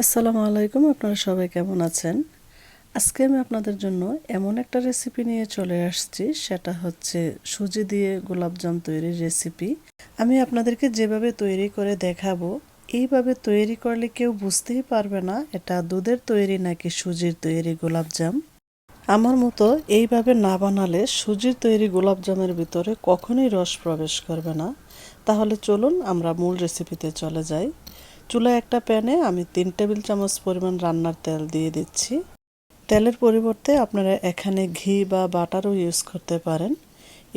আসসালামু আলাইকুম, আপনারা সবাই কেমন আছেন? আজকে আমি আপনাদের জন্য এমন একটা রেসিপি নিয়ে চলে আসছি, সেটা হচ্ছে সুজি দিয়ে গোলাপজাম তৈরির রেসিপি আমি আপনাদেরকে যেভাবে তৈরি করে দেখাবো, এইভাবে তৈরি করলে কেউ বুঝতেই পারবে না, এটা দুধের তৈরি নাকি সুজির তৈরি গোলাপজাম। আমার মতো এইভাবে না বানালে সুজির তৈরি গোলাপজামের ভিতরে কখনোই রস প্রবেশ করবে না। তাহলে চলুন আমরা মূল রেসিপিতে চলে যাই। চুলায় একটা প্যানে আমি তিন টেবিল চামচ পরিমাণ রান্নার তেল দিয়ে দিচ্ছি। তেলের পরিবর্তে আপনারা এখানে ঘি বা বাটারও ইউজ করতে পারেন।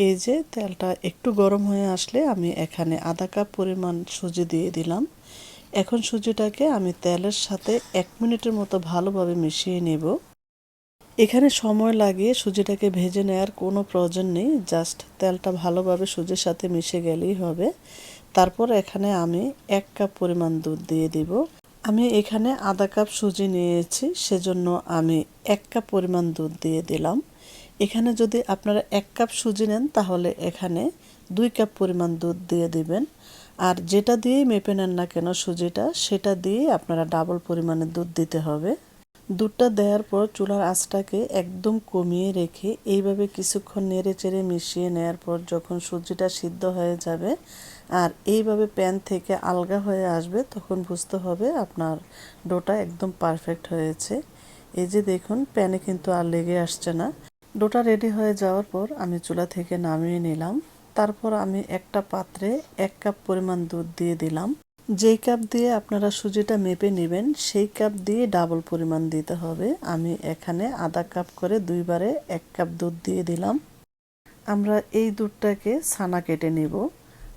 এই যে তেলটা একটু গরম হয়ে আসলে আমি এখানে আধা কাপ পরিমাণ সুজি দিয়ে দিলাম। এখন সুজিটাকে আমি তেলের সাথে এক মিনিটের মতো ভালোভাবে মিশিয়ে নেব। এখানে সময় লাগিয়ে সুজিটাকে ভেজে নেওয়ার কোনো প্রয়োজন নেই, জাস্ট তেলটা ভালোভাবে সুজির সাথে মিশে গেলেই হবে। তারপর এখানে আমি এক কাপ পরিমাণ দুধ দিয়ে দিব। আমি এখানে আধা কাপ সুজি নিয়েছি, সেজন্য আমি এক কাপ পরিমাণ দুধ দিয়ে দিলাম। এখানে যদি আপনারা এক কাপ সুজি নেন, তাহলে এখানে দুই কাপ পরিমাণ দুধ দিয়ে দিবেন। আর যেটা দিয়েই মেপে নেন না কেন সুজিটা, সেটা দিয়ে আপনারা ডাবল পরিমাণে দুধ দিতে হবে। দুধটা দেওয়ার পর চুলার আঁচটাকে একদম কমিয়ে রেখে এইভাবে কিছুক্ষণ নেড়ে চেড়ে মিশিয়ে নেওয়ার পর যখন সুজিটা সিদ্ধ হয়ে যাবে আর এইভাবে প্যান থেকে আলগা হয়ে আসবে, তখন বুঝতে হবে আপনার ডোটা একদম পারফেক্ট হয়েছে। এই যে দেখুন, প্যানে কিন্তু আর লেগে আসছে না। ডোটা রেডি হয়ে যাওয়ার পর আমি চুলা থেকে নামিয়ে নিলাম। তারপর আমি একটা পাত্রে এক কাপ পরিমাণ দুধ দিয়ে দিলাম। যেই কাপ দিয়ে আপনারা সুজিটা মেপে নেবেন, সেই কাপ দিয়ে ডাবল পরিমাণ দিতে হবে। আমি এখানে আধা কাপ করে দুইবারে এক কাপ দুধ দিয়ে দিলাম। আমরা এই দুধটাকে ছানা কেটে নেব।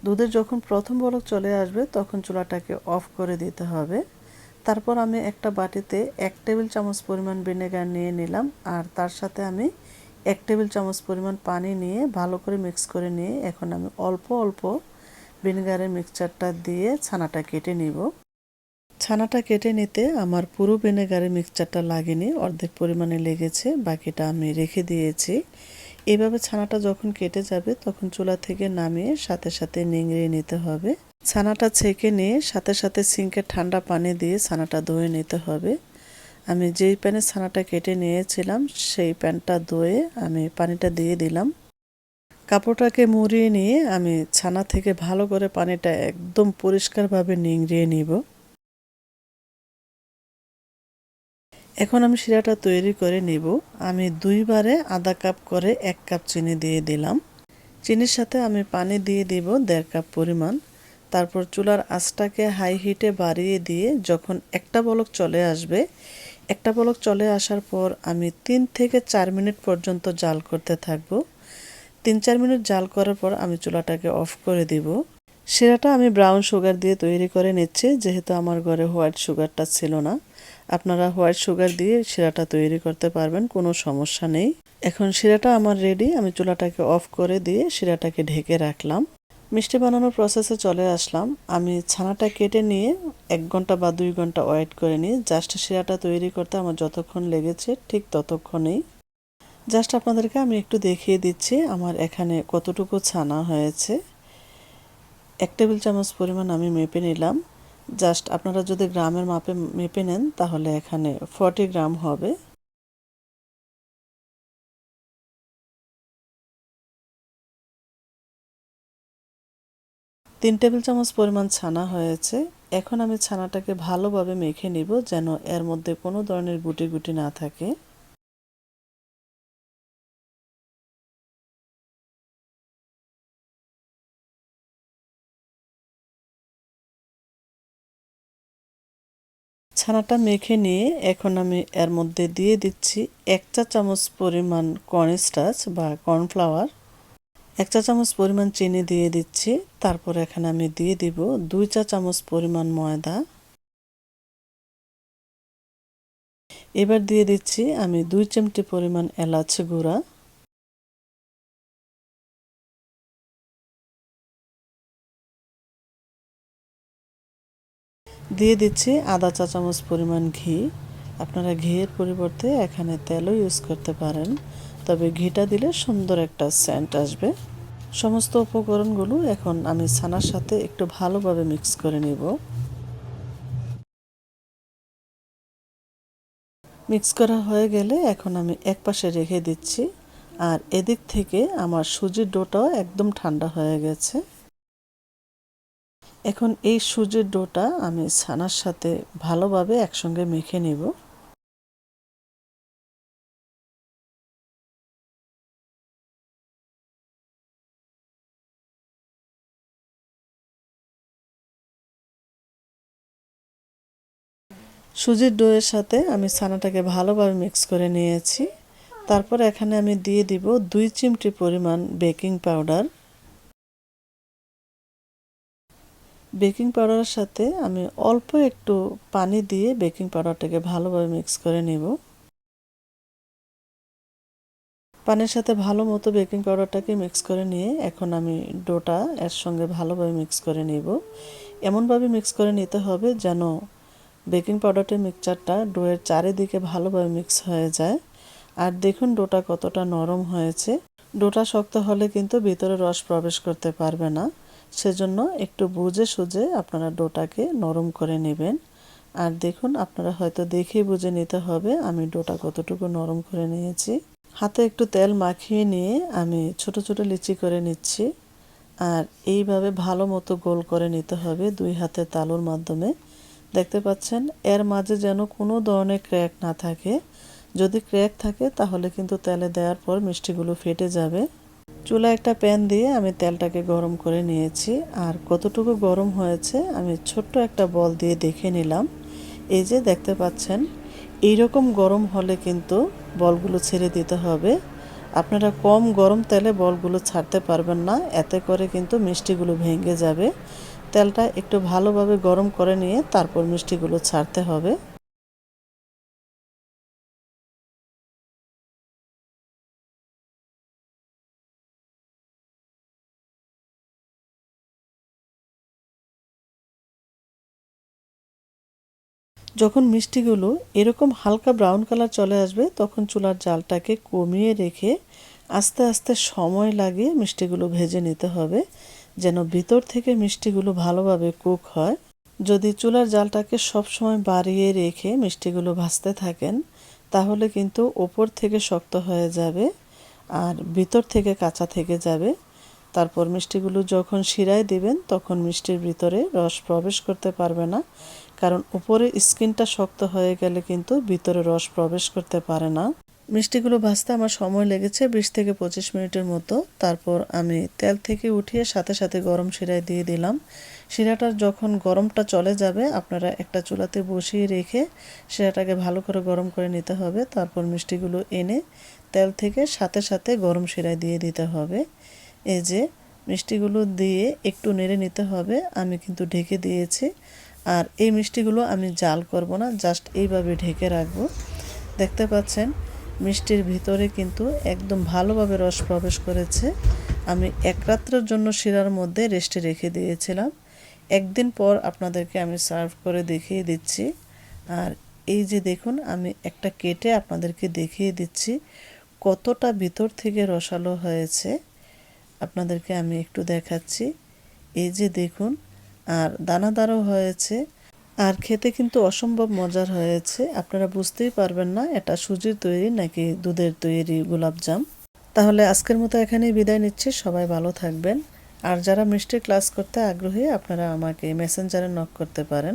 দুধের যখন প্রথম বলক চলে আসবে, তখন চুলাটাকে অফ করে দিতে হবে। তারপর আমি একটা বাটিতে এক টেবিল চামচ পরিমাণ ভিনেগার নিয়ে নিলাম, আর তার সাথে আমি এক টেবিল চামচ পরিমাণ পানি নিয়ে ভালো করে মিক্স করে নিয়ে এখন আমি অল্প অল্প ভিনেগারের মিক্সচারটা দিয়ে ছানাটা কেটে নিব। ছানাটা কেটে নিতে আমার পুরো ভিনেগারের মিক্সচারটা লাগেনি, অর্ধেক পরিমাণে লেগেছে, বাকিটা আমি রেখে দিয়েছি। এভাবে ছানাটা যখন কেটে যাবে তখন চুলা থেকে নামিয়ে সাথে সাথে নিংড়িয়ে নিতে হবে। ছানাটা ছেঁকে নিয়ে সাথে সাথে সিঙ্কে ঠান্ডা পানি দিয়ে ছানাটা ধুয়ে নিতে হবে। আমি যেই প্যানে ছানাটা কেটে নিয়েছিলাম, সেই প্যানটা ধুয়ে আমি পানিটা দিয়ে দিলাম। কাপড়টাকে মুড়িয়ে নিয়ে আমি ছানা থেকে ভালো করে পানিটা একদম পরিষ্কারভাবে নিংড়িয়ে নিব। এখন আমি শিরাটা তৈরি করে নিব। আমি দুইবারে আধা কাপ করে এক কাপ চিনি দিয়ে দিলাম। চিনির সাথে আমি পানি দিয়ে দিব দেড় কাপ পরিমাণ। তারপর চুলার আঁচটাকে হাই হিটে বাড়িয়ে দিয়ে যখন একটা বলক চলে আসবে, একটা বলক চলে আসার পর আমি তিন থেকে চার মিনিট পর্যন্ত জাল করতে থাকব। তিন চার মিনিট জাল করার পর আমি চুলাটাকে অফ করে দিব। শিরাটা আমি ব্রাউন সুগার দিয়ে তৈরি করে নিচ্ছি, যেহেতু আমার ঘরে হোয়াইট সুগারটা ছিল না। আপনারা হোয়াইট সুগার দিয়ে শিরাটা তৈরি করতে পারবেন, কোনো সমস্যা নেই। এখন শিরাটা আমার রেডি আমি চুলাটাকে অফ করে দিয়ে শিরাটাকে ঢেকে রাখলাম। মিষ্টি বানানোর প্রসেসে চলে আসলাম। আমি ছানাটা কেটে নিয়ে এক ঘণ্টা বা দুই ঘণ্টা ওয়েট করে নিই। জাস্ট শিরাটা তৈরি করতে আমার যতক্ষণ লেগেছে, ঠিক ততক্ষণেই জাস্ট আপনাদেরকে আমি একটু দেখিয়ে দিচ্ছি আমার এখানে কতটুকু ছানা হয়েছে। এক টেবিল চামচ পরিমাণ আমি মেপে নিলাম। জাস্ট আপনারা যদি গ্রামের মাপে মেপে নেন, তাহলে এখানে ফর্টি গ্রাম হবে। তিন টেবিল চামচ পরিমাণ ছানা হয়েছে। এখন আমি ছানাটাকে ভালোভাবে মেখে নিব যেন এর মধ্যে কোনো ধরনের গুটি গুটি না থাকে। ছানাটা মেখে নিয়ে এখন আমি এর মধ্যে দিয়ে দিচ্ছি এক চা চামচ পরিমাণ কর্নস্টাচ বা কর্নফ্লাওয়ার এক চা চামচ পরিমাণ চিনি দিয়ে দিচ্ছি, তারপর এখানে আমি দিয়ে দিব দুই চা চামচ পরিমাণ ময়দা। এবার দিয়ে দিচ্ছি আমি দুই চিমটি পরিমাণ এলাচ গুঁড়া। দিয়ে দিচ্ছি আধা চা চামচ পরিমাণ ঘি। আপনারা ঘিয়ের পরিবর্তে এখানে তেলও ইউজ করতে পারেন। তবে ঘিটা দিলে সুন্দর একটা সেন্ট আসবে। সমস্ত উপকরণগুলো এখন আমি ছানার সাথে একটু ভালোভাবে মিক্স করে নিব। মিক্স করা হয়ে গেলে এখন আমি এক পাশে রেখে দিচ্ছি। আর এদিক থেকে আমার সুজির ডোটাও একদম ঠান্ডা হয়ে গেছে। এখন এই সুজির ডোটা আমি ছানার সাথে ভালোভাবে একসঙ্গে মেখে নেব। সুজির ডোয়ের সাথে আমি ছানাটাকে ভালোভাবে মিক্স করে নিয়েছি। তারপর এখানে আমি দিয়ে দিব দুই চিমটি পরিমাণ বেকিং পাউডার। বেকিং পাউডারের সাথে আমি অল্প একটু পানি দিয়ে বেকিং পাউডারটাকে ভালোভাবে মিক্স করে নেব। পানির সাথে ভালো মতো বেকিং পাউডারটাকে মিক্স করে নিয়ে এখন আমি ডোটা এর সঙ্গে ভালোভাবে মিক্স করে নেব। এমনভাবে মিক্স করে নিতে হবে যেন বেকিং পাউডারটির মিক্সচারটা ডোয়ের চারিদিকে ভালোভাবে মিক্স হয়ে যায়। আর দেখুন ডোটা কতটা নরম হয়েছে। ডোটা শক্ত হলে কিন্তু ভিতরে রস প্রবেশ করতে পারবে না। সেজন্য একটু বুঝে সুঝে আপনারা ডোটাকে নরম করে নেবেন। আর দেখুন, আপনারা হয়তো দেখেই বুঝে নিতে হবে আমি ডোটা কতটুকু নরম করে নিয়েছি। হাতে একটু তেল মাখিয়ে নিয়ে আমি ছোট ছোট লিচি করে নিচ্ছি। আর এইভাবে ভালো মতো গোল করে নিতে হবে দুই হাতে তালুর মাধ্যমে। দেখতে পাচ্ছেন, এর মাঝে যেন কোনো ধরনের ক্র্যাক না থাকে। যদি ক্র্যাক থাকে, তাহলে কিন্তু তেলে দেওয়ার পর মিষ্টিগুলো ফেটে যাবে। চুলা একটা প্যান দিয়ে আমি তেলটাকে গরম করে নিয়েছি। আর কতটুকু গরম হয়েছে আমি ছোট্ট একটা বল দিয়ে দেখে নিলাম। এই যে দেখতে পাচ্ছেন, এইরকম গরম হলে কিন্তু বলগুলো ছেড়ে দিতে হবে। আপনারা কম গরম তেলে বলগুলো ছাড়তে পারবেন না, এতে করে কিন্তু মিষ্টিগুলো ভেঙে যাবে। তেলটা একটু ভালোভাবে গরম করে নিয়ে তারপর মিষ্টিগুলো ছাড়তে হবে। যখন মিষ্টিগুলো এরকম হালকা ব্রাউন কালার চলে আসবে, তখন চুলার জালটাকে কমিয়ে রেখে আস্তে আস্তে সময় লাগিয়ে মিষ্টিগুলো ভেজে নিতে হবে, যেন ভিতর থেকে মিষ্টিগুলো ভালোভাবে কুক হয়। যদি চুলার জালটাকে সবসময় বাড়িয়ে রেখে মিষ্টিগুলো ভাজতে থাকেন, তাহলে কিন্তু ওপর থেকে শক্ত হয়ে যাবে আর ভিতর থেকে কাঁচা থেকে যাবে। তারপর মিষ্টিগুলো যখন শিরায় দিবেন, তখন মিষ্টির ভিতরে রস প্রবেশ করতে পারবে না। কারণ উপরে স্কিনটা শক্ত হয়ে গেলে কিন্তু ভিতরে রস প্রবেশ করতে পারে না। মিষ্টিগুলো ভাজতে আমার সময় লেগেছে বিশ থেকে পঁচিশ মিনিটের মতো। তারপর আমি তেল থেকে উঠিয়ে সাথে সাথে গরম শিরায় দিয়ে দিলাম। শিরাটার যখন গরমটা চলে যাবে, আপনারা একটা চুলাতে বসিয়ে রেখে শিরাটাকে ভালো করে গরম করে নিতে হবে। তারপর মিষ্টিগুলো এনে তেল থেকে সাথে সাথে গরম শিরায় দিয়ে দিতে হবে। এই যে মিষ্টিগুলো দিয়ে একটু নেড়ে নিতে হবে। আমি কিন্তু ঢেকে দিয়েছি। আর এই মিষ্টিগুলো আমি জাল করব না জাস্ট এইভাবে ঢেকে রাখব। দেখতে পাচ্ছেন, মিষ্টির ভিতরে কিন্তু একদম ভালোভাবে রস প্রবেশ করেছে। আমি এক রাত্রের জন্য শিরার মধ্যে রেস্টে রেখে দিয়েছিলাম। একদিন পর আপনাদেরকে আমি সার্ভ করে দেখিয়ে দিচ্ছি। আর এই যে দেখুন, আমি একটা কেটে আপনাদেরকে দেখিয়ে দিচ্ছি কতটা ভিতর থেকে রসালো হয়েছে। আপনাদেরকে আমি একটু দেখাচ্ছি। এই যে দেখুন আর দানাদারও হয়েছে। আর খেতে কিন্তু অসম্ভব মজার হয়েছে। আপনারা বুঝতেই পারবেন না, এটা সুজির তৈরি নাকি দুধের তৈরি গোলাপজাম তাহলে আজকের মতো এখানেই বিদায় নিচ্ছি। সবাই ভালো থাকবেন। আর যারা মিষ্টি ক্লাস করতে আগ্রহী, আপনারা আমাকে মেসেঞ্জারে নক করতে পারেন।